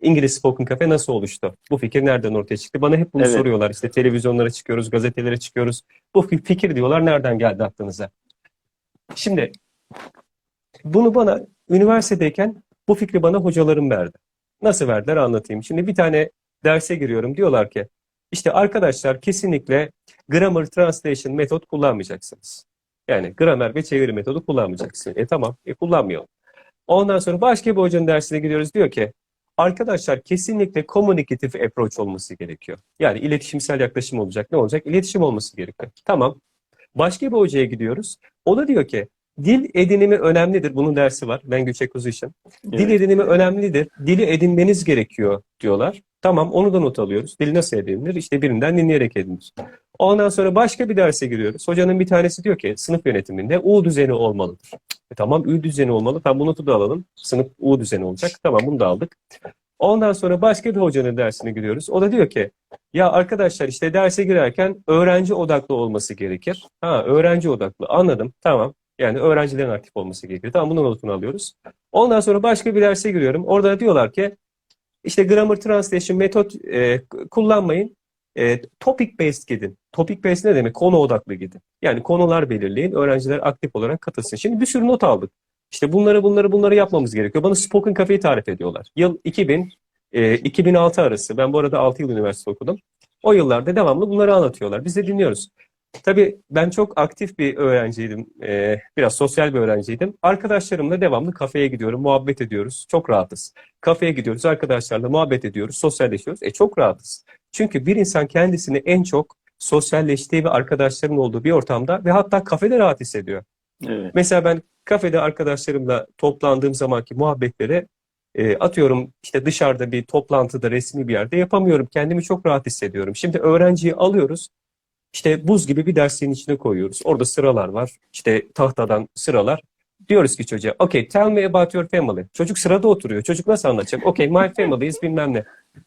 İngiliz Spoken Cafe nasıl oluştu? Bu fikir nereden ortaya çıktı? Bana hep bunu Evet. soruyorlar. İşte televizyonlara çıkıyoruz, gazetelere çıkıyoruz. Bu fi- fikir diyorlar nereden geldi aklınıza? Şimdi bunu bana üniversitedeyken bu fikri bana hocalarım verdi. Nasıl verdiler anlatayım. Şimdi bir tane derse giriyorum. Diyorlar ki işte arkadaşlar kesinlikle grammar translation metot kullanmayacaksınız. Yani gramer ve çeviri metodu kullanmayacaksınız. E tamam, e kullanmayalım. Ondan sonra başka bir hocanın dersine gidiyoruz. Diyor ki arkadaşlar kesinlikle communicative approach olması gerekiyor. Yani iletişimsel yaklaşım olacak. Ne olacak? İletişim olması gerekiyor. Tamam. Başka bir hocaya gidiyoruz. O da diyor ki dil edinimi önemlidir. Bunun dersi var. Language Acquisition. Dil Evet. edinimi önemlidir. Dili edinmeniz gerekiyor diyorlar. Tamam onu da not alıyoruz. Dil nasıl edinilir? İşte birinden dinleyerek edinilir. Ondan sonra başka bir derse giriyoruz. Hocanın bir tanesi diyor ki sınıf yönetiminde U düzeni olmalıdır. E tamam Ü düzeni olmalı. Tamam bu notu da alalım. Sınıf U düzeni olacak. Tamam bunu da aldık. Ondan sonra başka bir hocanın dersine giriyoruz. O da diyor ki ya arkadaşlar işte derse girerken öğrenci odaklı olması gerekir. Ha öğrenci odaklı anladım. Tamam. Yani öğrencilerin aktif olması gerekir. Tamam bunun notunu alıyoruz. Ondan sonra başka bir derse giriyorum. Orada da diyorlar ki işte grammar translation metot e, kullanmayın. E, topic based gidin. Topic based ne demek? Konu odaklı gidin. Yani konular belirleyin. Öğrenciler aktif olarak katılsın. Şimdi bir sürü not aldık. İşte bunları bunları bunları yapmamız gerekiyor. Bana Spoken Cafe'yi tarif ediyorlar. Yıl 2000 e, 2006 arası. Ben bu arada 6 yıl üniversite okudum. O yıllarda devamlı bunları anlatıyorlar. Biz de dinliyoruz. Tabii ben çok aktif bir öğrenciydim. Ee, biraz sosyal bir öğrenciydim. Arkadaşlarımla devamlı kafeye gidiyorum, muhabbet ediyoruz. Çok rahatız. Kafeye gidiyoruz, arkadaşlarla muhabbet ediyoruz, sosyalleşiyoruz. E çok rahatız. Çünkü bir insan kendisini en çok sosyalleştiği ve arkadaşların olduğu bir ortamda ve hatta kafede rahat hissediyor. Evet. Mesela ben kafede arkadaşlarımla toplandığım zamanki muhabbetleri e, atıyorum işte dışarıda bir toplantıda resmi bir yerde yapamıyorum. Kendimi çok rahat hissediyorum. Şimdi öğrenciyi alıyoruz. İşte buz gibi bir dersliğin içine koyuyoruz. Orada sıralar var. İşte tahtadan sıralar. Diyoruz ki çocuğa, okay tell me about your family. Çocuk sırada oturuyor. Çocuk nasıl anlatacak? Okay my family is bilmem ne.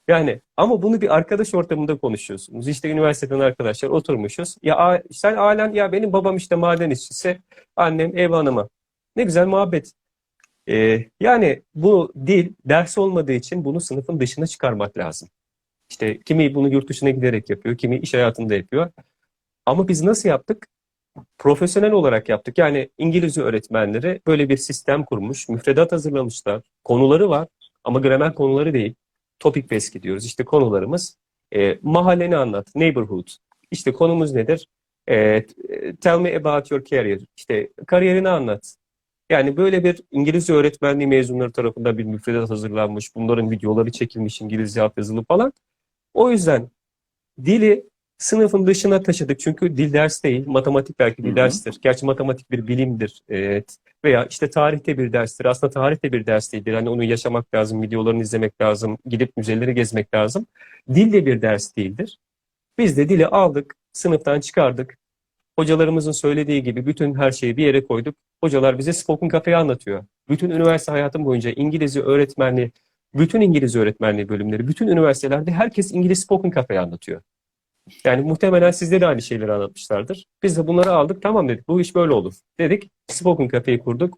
Yani ama bunu bir arkadaş ortamında konuşuyorsunuz. İşte üniversiteden arkadaşlar oturmuşuz. Ya sen halen ya benim babam işte maden işçisi, annem ev hanımı. Ne güzel muhabbet. Ee, yani bu dil ders olmadığı için bunu sınıfın dışına çıkarmak lazım. İşte kimi bunu yurt dışına giderek yapıyor, kimi iş hayatında yapıyor. Ama biz nasıl yaptık? Profesyonel olarak yaptık. Yani İngilizce öğretmenleri böyle bir sistem kurmuş, müfredat hazırlamışlar. Konuları var ama gramer konuları değil. Topic based gidiyoruz. İşte konularımız e, mahalleni anlat, neighborhood. İşte konumuz nedir? E, tell me about your career. İşte kariyerini anlat. Yani böyle bir İngilizce öğretmenliği mezunları tarafından bir müfredat hazırlanmış. Bunların videoları çekilmiş İngilizce altyazılı falan. O yüzden dili sınıfın dışına taşıdık. Çünkü dil ders değil. Matematik belki bir hı. derstir. Gerçi matematik bir bilimdir. Evet. Veya işte tarihte bir derstir. Aslında tarihte bir ders değildir. Hani onu yaşamak lazım, videolarını izlemek lazım, gidip müzeleri gezmek lazım. Dil de bir ders değildir. Biz de dili aldık, sınıftan çıkardık. Hocalarımızın söylediği gibi bütün her şeyi bir yere koyduk. Hocalar bize Spoken Cafe'yi anlatıyor. Bütün üniversite hayatım boyunca İngilizce öğretmenliği, bütün İngilizce öğretmenliği bölümleri, bütün üniversitelerde herkes İngiliz Spoken Cafe'yi anlatıyor. Yani muhtemelen sizde de aynı şeyleri anlatmışlardır. Biz de bunları aldık. Tamam dedik. Bu iş böyle olur. Dedik. Spoken Cafe'yi kurduk.